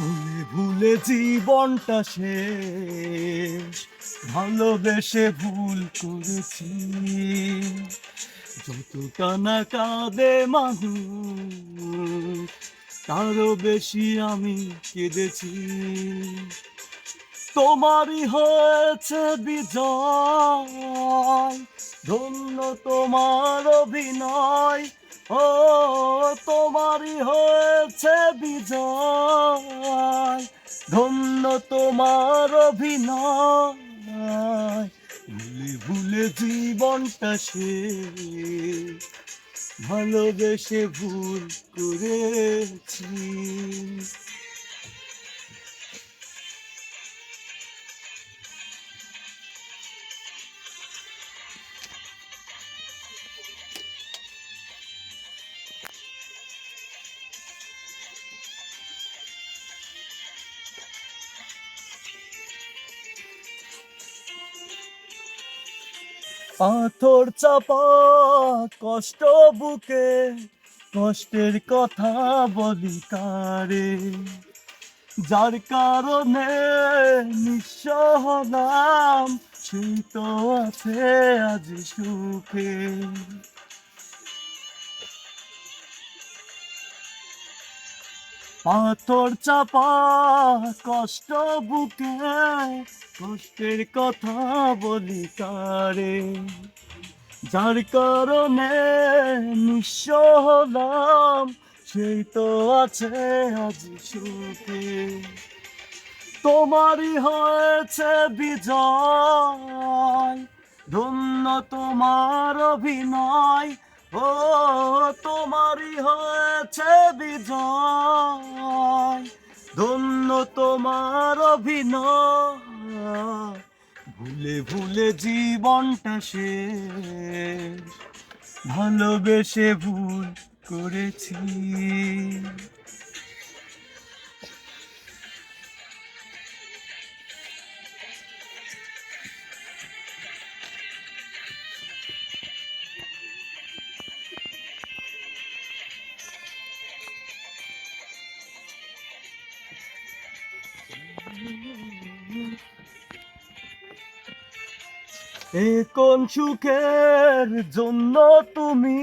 ভুলে ভুলে জীবনটা শেষ। ভালোবেসে ভুল করেছি। যতটা না কাঁদে মানুষ, তারও বেশি আমি কেঁদেছি। তোমারই হয়েছে বিজয়, ধন্য তোমার অভিনয়। ও তোমারই হয়েছে বিজয় ধন্য তোমার অভিনয়। ভুলে ভুলে জীবনটা সে ভালোবেসে ভুল করেছি। পাথর চাপা কষ্ট বুকে, কষ্টের কথা বলি কারে। যার কারণে নিঃস্ব হলাম সেই তো আছে আজ সুখে। পাথর চাপা, কষ্ট বুকে, কষ্টের কথা বলি কারে যার কারণে নিঃস্ব হলাম, সেই তো আছে আজ সুখে। তোমারই হয়েছে বিজয়, ধন্য তোমার অভিনয় ও তোমারই হয়েছে বিজয় ধন্য তোমার অভিনয়। ভুলে ভুলে জীবনটা সে ভালোবেসে ভুল করেছি। এ সুখের জন্য তুমি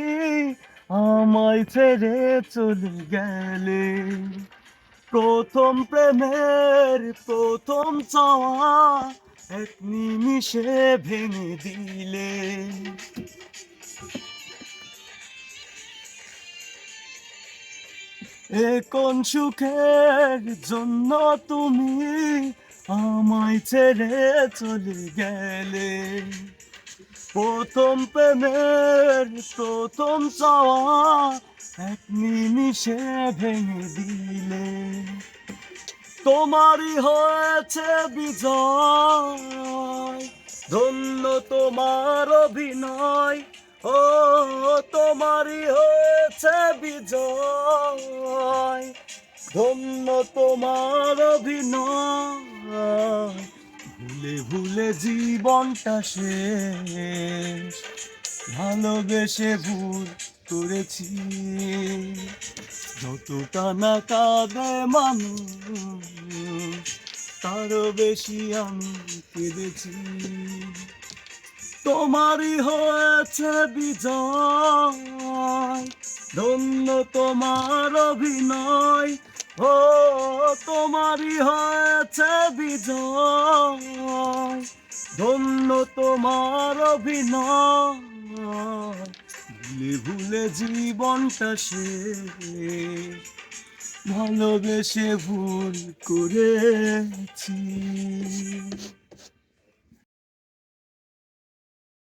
আমায় ছেড়ে চলে গেলে? প্রথম প্রেমের প্রথম চাওয়া এক নিমিষে ভেঙে দিলে। এ কোন সুখের জন্য তুমি আমায় ছেড়ে চলে গেলে। প্রথম প্রেমের প্রথম চাওয়া এক নিমিষে ভেঙে দিলে। তোমারই হয়েছে বিজয়, ধন্য তোমার অভিনয়। ও, তোমারই হয়েছে বিজয়। ধন্য তোমার অভিনয়। ভুলে ভুলে জীবনটা শেষ। ভালোবেসে ভুল করেছি। যতটা না কাঁদে মানুষ, তারও বেশি আমি কেঁদেছি। তোমারই হয়েছে বিজয়, ধন্য তোমার অভিনয়। ও তোমারই হয়েছে বিজয় ধন্য তোমার অভিনয়। ভুলে ভুলে জীবনটা সে ভালোবেসে ভুল করেছি।